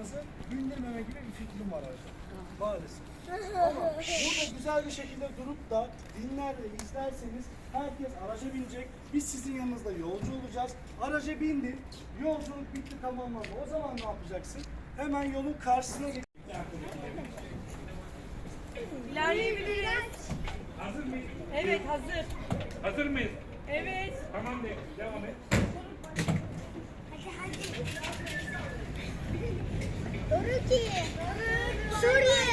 ayağınızı bindirmeme gibi bir fikrim var araca. Maalesef. Ama burada güzel bir şekilde durup da dinler ve izlerseniz herkes araca binecek. Biz sizin yanınızda yolcu olacağız. Araca bindin, yolculuk bitti tamamlandı. O zaman ne yapacaksın? Hemen yolun karşısına geç. İlerleyebiliriz. Hazır mıyız? Evet hazır. Hazır mıyız? Evet. Tamam de devam et. Türkiye. Suriye.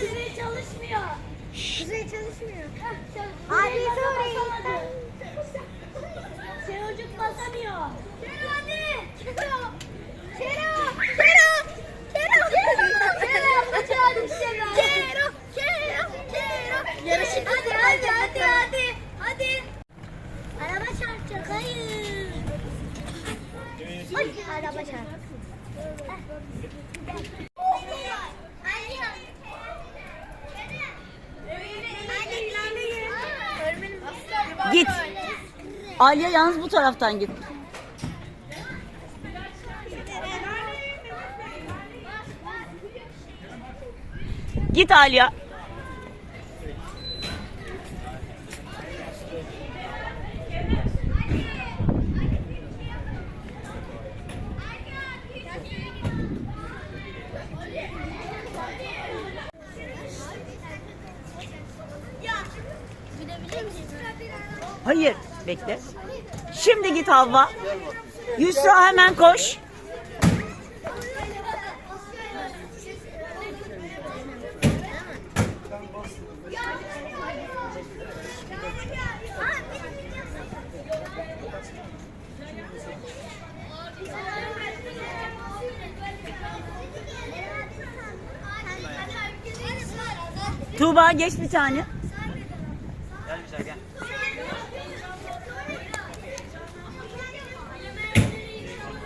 Kuzey çalışmıyor. Kuzey çalışmıyor. Abi Suriye. Çocuk basamıyor. Kero hadi. Kero. Kero. Kero. Kero. Kero. Kero. Kero. Kero. Kero. Yarışın. Hadi hadi hadi hadi. Hadi. Araba çarpacak. Hayır. Ay, araba çarpacak. Git. Aliye yalnız bu taraftan git. Git Aliye. Hayır. Bekle. Şimdi git Havva. Yusra hemen koş. Tuğba geç bir tane.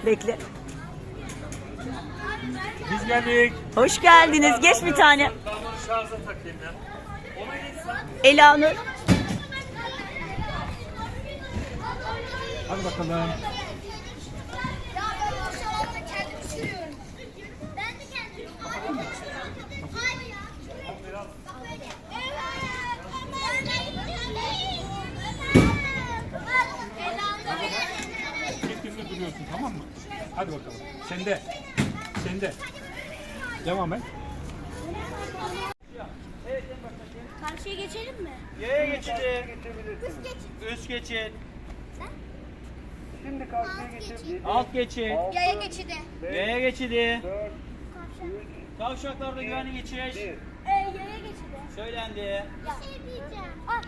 Bekle. Biz geldik. Hoş geldiniz. Geç bir tane. Ben bunu şarja takayım ya. Ona gitsin. Elanur. Hadi bakalım. Ya ben maşallah kendim sürüyorum. Ben de kendim sürüyorum. Hadi ya. Bak böyle. Evet. Çiftinde duruyorsun tamam mı? Hadi bakalım. Sende. Sende. Devam et. Karşıya geçelim mi? Yaya geçidi. Kız geçin. Üst geçit. Şimdi karşıya geçelim. Alt geçit. Yaya geçidi. Yaya geçidi. Kavşaklarda güvenli geçiş. Ee, yaya geçidi. Söylendi. Ya. Bir şey diyeceğim. Ah.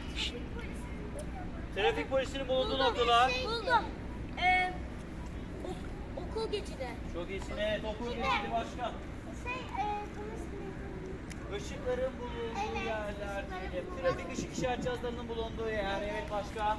Trafik polisinin bulunduğu noktalar. Buldum. Çok iyisin. Evet okul geçidi başka. Şey, e, Işıkların bulunduğu Evet. yerler diyelim. Trafik ışık işaret cihazlarının bulunduğu yer. Evet başka.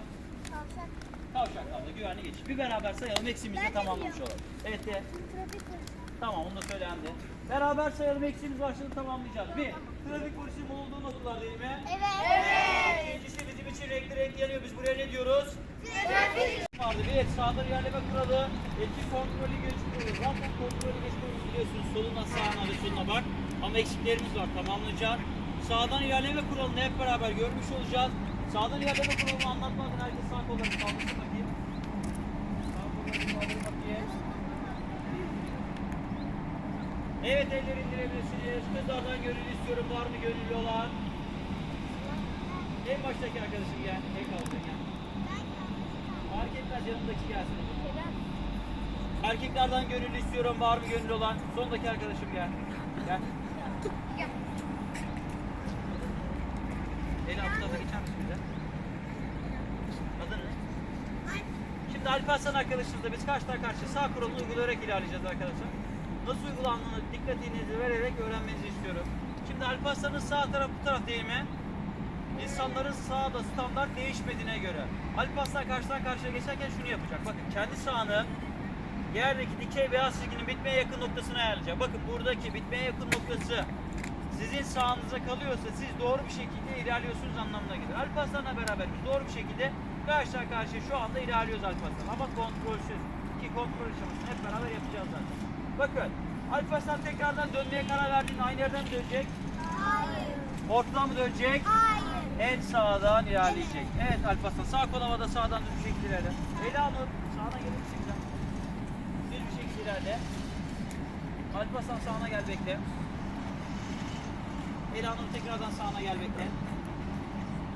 Kavşak. Kavşaklarda güvenli geçiş. Bir beraber sayalım. Eksimizi tamamlamış olalım. Evet de. Trafik. Tamam onu da söylendi. Beraber sayalım eksiğimiz başladı tamamlayacağız. Bir, trafik polisinin bulunduğu noktalar değil mi? Evet. İkincisi bizim için renkli renkli yanıyor. Biz buraya ne diyoruz? Trafik. Vardı. Bir, sağda ilerleme kuralı. İki, kontrolü geç kuralı. Zaten kontrolü geç kuralı biliyorsunuz. Soluna sağına ve soluna bak. Ama eksiklerimiz var tamamlayacağız. Sağdan ilerleme kuralını hep beraber görmüş olacağız. Sağdan ilerleme kuralını anlatmadan herkes sağ kollarını kaldırsın bakayım. Sağ kollarını kaldırın bakayım. Evet elleri indirebilirsiniz. Kızlardan gönüllü istiyorum. Var mı gönüllü olan? En baştaki arkadaşım gel. En kaldı gel. Fark etmez yanımdaki gelsin. Erkeklerden gönüllü istiyorum. Var mı gönüllü olan? Sondaki arkadaşım gel. Gel. El altına geçer misin bize? Adın ne? Şimdi Alparslan arkadaşımızla biz karşıdan karşıya sağ kuralını uygulayarak ilerleyeceğiz arkadaşlar. Nasıl uygulandığını dikkatinizi vererek öğrenmenizi istiyorum. Şimdi Alparslan'ın sağ tarafı bu taraf değil mi? İnsanların sağda standart değişmediğine göre. Alparslan karşıdan karşıya geçerken şunu yapacak. Bakın kendi sağını yerdeki dikey beyaz çizginin bitmeye yakın noktasına ayarlayacak. Bakın buradaki bitmeye yakın noktası sizin sağınıza kalıyorsa siz doğru bir şekilde ilerliyorsunuz anlamına gelir. Alparslan'la beraber doğru bir şekilde karşıdan karşıya şu anda ilerliyoruz Alparslan. Ama kontrolsüz. Ki kontrol aşamasını hep beraber yapacağız zaten. Bakın Alparslan tekrardan dönmeye karar verdiğinde aynı yerden mi dönecek? Hayır. Ortadan mı dönecek? Hayır. En sağdan ilerleyecek. Evet Alparslan sağ kol havada sağdan düz bir şekilde ilerle. Ela Nur sağdan gelir misin güzel? Düz bir şekilde ilerle. Alparslan sağına gel bekle. Ela Nur tekrardan sağına gel bekle.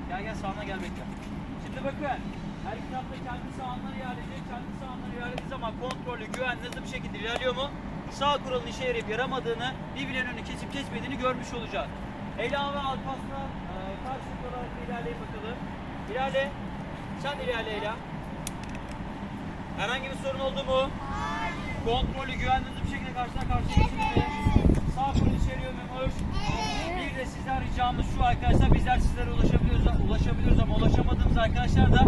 Gel gel sağına gel bekle. Şimdi bakın. Her iki tarafta kendi sağından ilerleyecek. Kendi sağından ilerlediği zaman kontrollü, güvenli, hızlı bir şekilde ilerliyor mu? Sağ kuralın işe yarayıp yaramadığını, birbirlerinin önünü kesip kesmediğini görmüş olacağız. Ela ve Alparslan e, karşılıklı olarak ilerleyin bakalım. İlerle. Sen de ilerle Ela. Herhangi bir sorun oldu mu? Kontrollü, güvenli hızlı bir şekilde karşıdan karşıya geçildi mi? Sağ kol işe yarıyor mu? Bir de sizden ricamız şu arkadaşlar bizler sizlere ulaşabiliyoruz, ulaşabiliyoruz ama ulaşamadığımız arkadaşlar da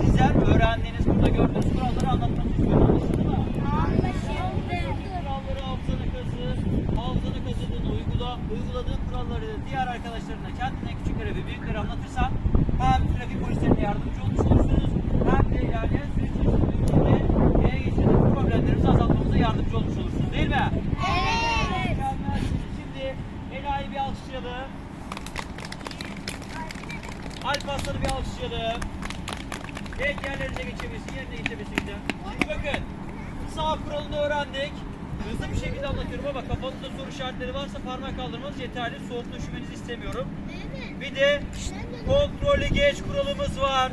sizler öğrendiğiniz burada gördüğünüz kuralları anlatmanızı istiyorum. Anlaşıldı mı? Kuralları uygula, uyguladığın kuralları diğer arkadaşlarına kendinden küçüklere ve büyüklere anlatırsan hem trafik polislerine yardımcı olmuş olursunuz hem de ilerleyen süreç içerisinde yaya geçirdiğiniz problemlerinizi azaltmanıza yardımcı olmuş olursunuz değil mi? Evet. Şimdi Ela'yı bir alkışlayalım. Alparslan'ı bir alkışlayalım. Evet yerlerinize geçebilirsin, yerine geçebilirsin. Şimdi bakın, sağ kuralını öğrendik. Hızlı bir şekilde anlatıyorum ama kafanızda soru işaretleri varsa parmak kaldırmanız yeterli. Soğukta üşümenizi istemiyorum. Bir de kontrolü geç kuralımız var.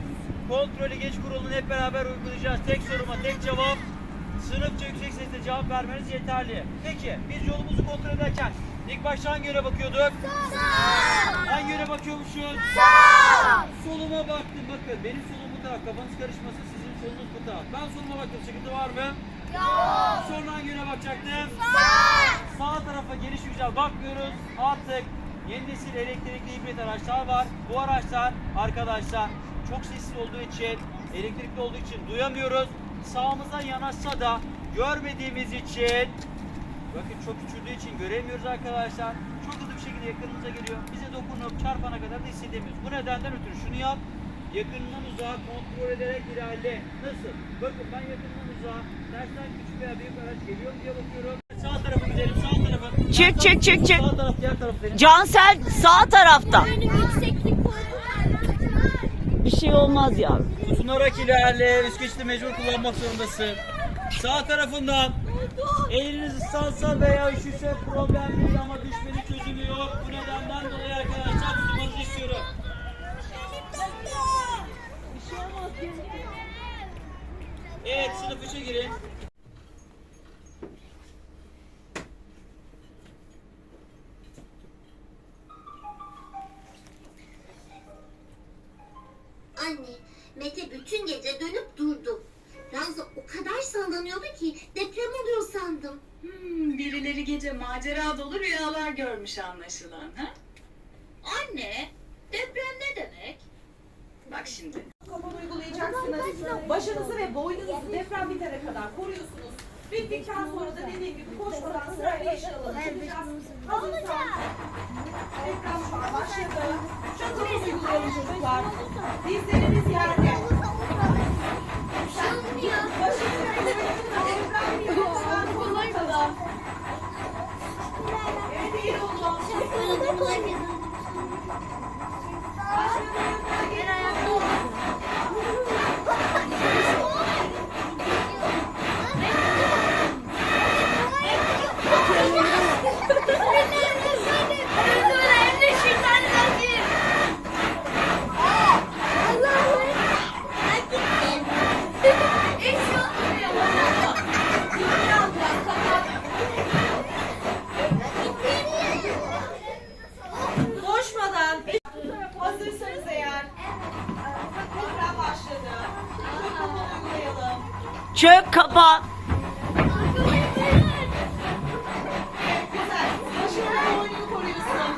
Kontrolü geç kuralını hep beraber uygulayacağız. Tek soruma tek cevap. Sınıfça yüksek sesle cevap vermeniz yeterli. Peki biz yolumuzu kontrol ederken ilk başta hangi yöne bakıyorduk? Hangi yöne bakıyormuşuz? Soluma baktım bakın. Benim solum bu taraf. Kafanız karışmasın sizin solunuz bu taraf. Ben soluma baktım. Sıkıntı var mı? Sonra hangi yöne bakacaktım? Sağ tarafa geniş güzel bakmıyoruz. Artık yeni nesil elektrikli hibrit araçlar var. Bu araçlar arkadaşlar çok sessiz olduğu için, elektrikli olduğu için duyamıyoruz. Sağımıza yanaşsa da görmediğimiz için bakın çok küçüldüğü için göremiyoruz arkadaşlar. Çok hızlı bir şekilde yakınımıza geliyor. Bize dokunup çarpana kadar da hissedemiyoruz. Bu nedenden ötürü şunu yap. Yakınından uzağa kontrol ederek ilerle. Nasıl? Bakın ben yakından uzağa tersten küçük veya büyük araç geliyor diye bakıyorum. Sağ tarafa gidelim, sağ tarafa. Çık, çık, çık, çık. Sağ taraf, diğer taraf benim. Cansel sağ tarafta. Bir şey olmaz yavrum. Tutunarak ilerle. Üst geçidi mecbur kullanmak zorundasın. Sağ tarafından eliniz ıslansa veya üşüse problem değil ama düşmenin çözümü yok. Bu nedenden dolayı arkadaşlar tutmanızı istiyorum. Evet sınıf 3'e girin. Anne, Mete bütün gece dönüp durdu. Ranza o kadar sallanıyordu ki deprem oluyor sandım. Hmm, birileri gece macera dolu rüyalar görmüş anlaşılan. Ha? Anne, deprem ne demek? Bak şimdi. Kapan uygulayacaksınız. Başınızı ve boynunuzu deprem bitene kadar koruyorsunuz. Bittikten sonra da dediğim gibi koşmadan sırayla alanı çıkacağız. Hazırsan. Deprem şu an başladı. Çatımı uygulayalım çocuklar. Dizleriniz yerde. Başınızı ve boynunuzu deprem bitene kadar koruyalım. Evet iyi oldu. Koşmadan hazırsanız eğer deprem başladı. Çok kapan uygulayalım. Çök kapa. Güzel. Başını ve boynunu koruyorsun.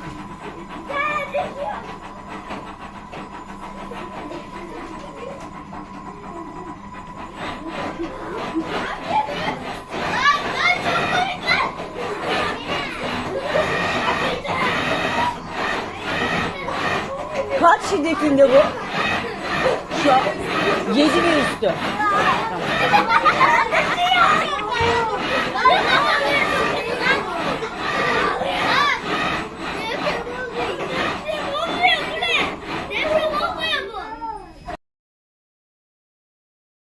Kaç şiddetinde bu? Şu an 7 ve üstü. Baba.